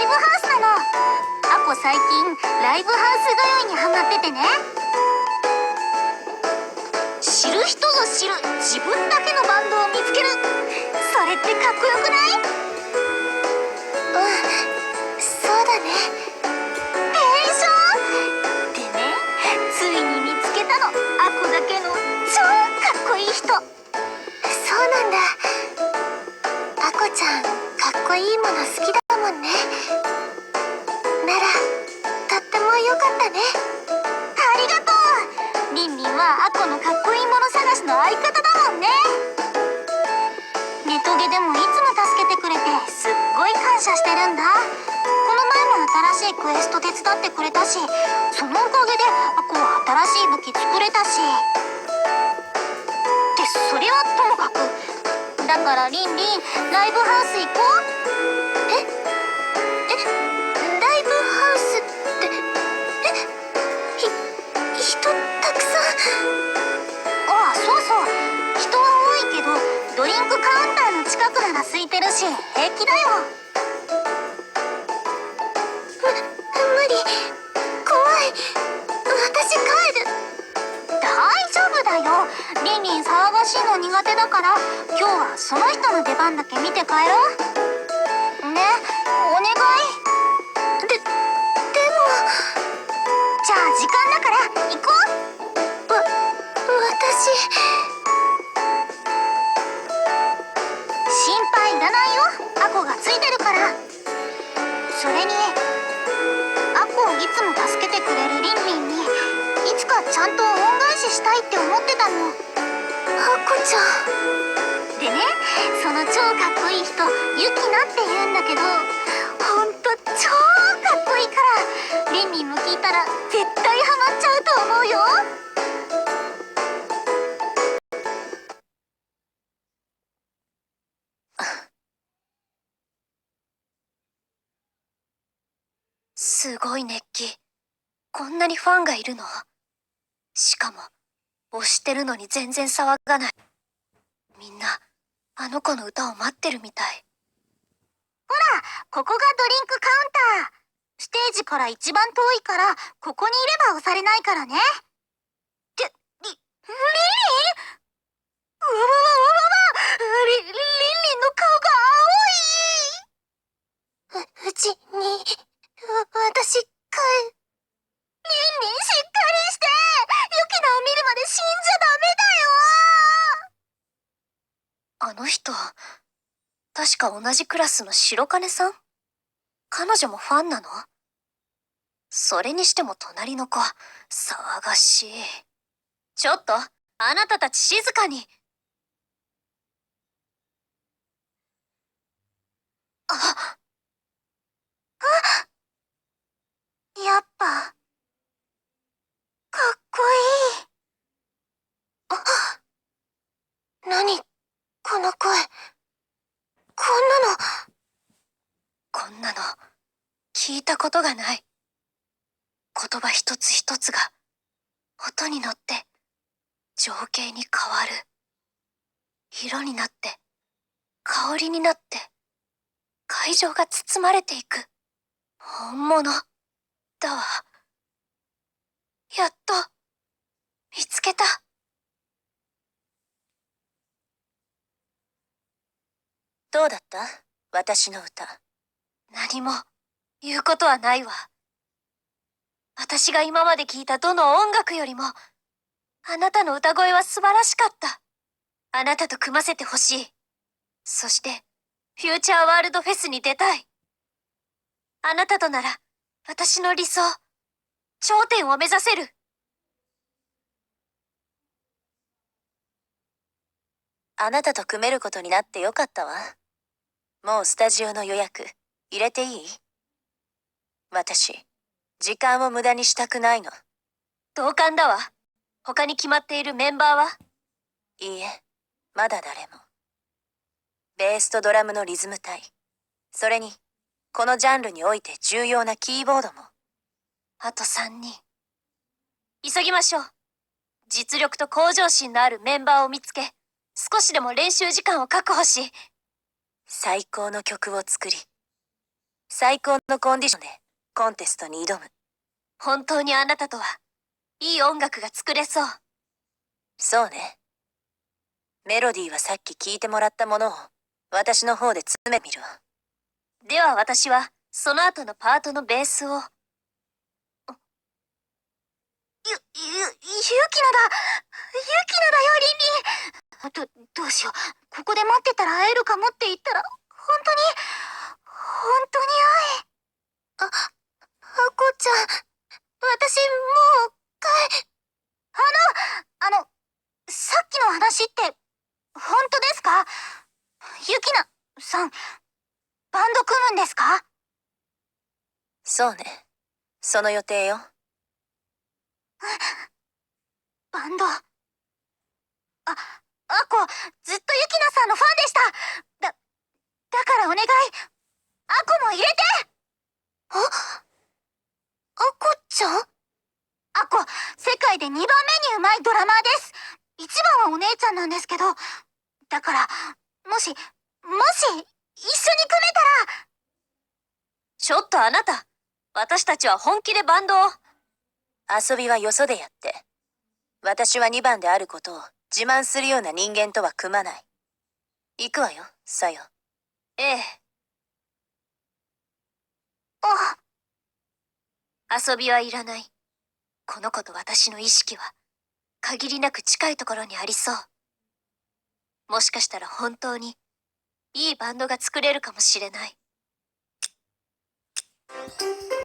ライブハウスなの。アコ最近ライブハウス通いにハマっててね。知る人ぞ知る自分だけのバンドを見つける。それってかっこよくない？うんそうだね。こいいもの好きだもんね。ならとってもよかったね。ありがとう。リンリンはアコのかっこいいもの探しの相方だもんね。ネトゲでもいつも助けてくれてすっごい感謝してるんだ。この前も新しいクエスト手伝ってくれたしそのおかげでアコは新しい武器作れたし。ってそれはともかくだからリンリンライブハウス行こうええライブハウスってえひ人たくさんああそうそう人は多いけどドリンクカウンターの近くなら空いてるし平気だよむ無理怖いリンリン騒がしいの苦手だから今日はその人の出番だけ見て帰ろう。ねお願い。ででもじゃあ時間だから行こう。わ私。心配いらないよ。アコがついてるから。それにアコをいつも助けてくれるリンリンにいつかちゃんと恩返ししたいって思ってたの。アコちゃん。でねその超かっこいい人ユキナって言うんだけどほんと超かっこいいからリンリンも聞いたら絶対ハマっちゃうと思うよ。すごい熱気。こんなにファンがいるの？しかも、押してるのに全然騒がない。みんな、あの子の歌を待ってるみたい。ほらここがドリンクカウンターステージから一番遠いからここにいれば押されないからねってりリリー？の人、確か同じクラスの白金さん？彼女もファンなの？それにしても隣の子、騒がしい。ちょっと、あなたたち静かに。あ、あやっぱ、かっこいい。あ、何この声。こんなの、こんなの、聞いたことがない。言葉一つ一つが、音に乗って、情景に変わる。色になって、香りになって、会場が包まれていく。本物、だわ。やっと、見つけた。どうだった？私の歌。何も言うことはないわ。私が今まで聞いたどの音楽よりも、あなたの歌声は素晴らしかった。あなたと組ませてほしい。そして、フューチャーワールドフェスに出たい。あなたとなら、私の理想、頂点を目指せる。あなたと組めることになってよかったわ。もうスタジオの予約、入れていい？私、時間を無駄にしたくないの。同感だわ。他に決まっているメンバーは？いいえ、まだ誰も。ベースとドラムのリズム隊。それに、このジャンルにおいて重要なキーボードも。あと3人。急ぎましょう。実力と向上心のあるメンバーを見つけ、少しでも練習時間を確保し、最高の曲を作り、最高のコンディションでコンテストに挑む。本当にあなたとは、いい音楽が作れそう。そうね。メロディーはさっき聞いてもらったものを私の方で詰めてみるわ。では私は、その後のパートのベースを。あゆ、ゆ、ゆきなだ。ゆきなだよ、リンリン。ど、どうしよう。ここで待ってたら会えるかもって言ったら、本当に、本当に会え。あ、あこちゃん。私、もう、帰、あの、あの、さっきの話って、本当ですかゆきなさん、バンド組むんですか？そうね。その予定よ。バンド？あ、あこ、ずっとゆきなさんのファンでした。だ、だからお願い、あこも入れて。あ、あこちゃん？あこ、世界で2番目にうまいドラマーです。一番はお姉ちゃんなんですけど、だから、もし、ももし、一緒に組めたら。ちょっとあなた、私たちは本気でバンドを。遊びはよそでやって。私は2番であることを自慢するような人間とは組まない。行くわよ、さよ。ええ。あ。遊びはいらない。この子と私の意識は、限りなく近いところにありそう。もしかしたら本当に、いいバンドが作れるかもしれない。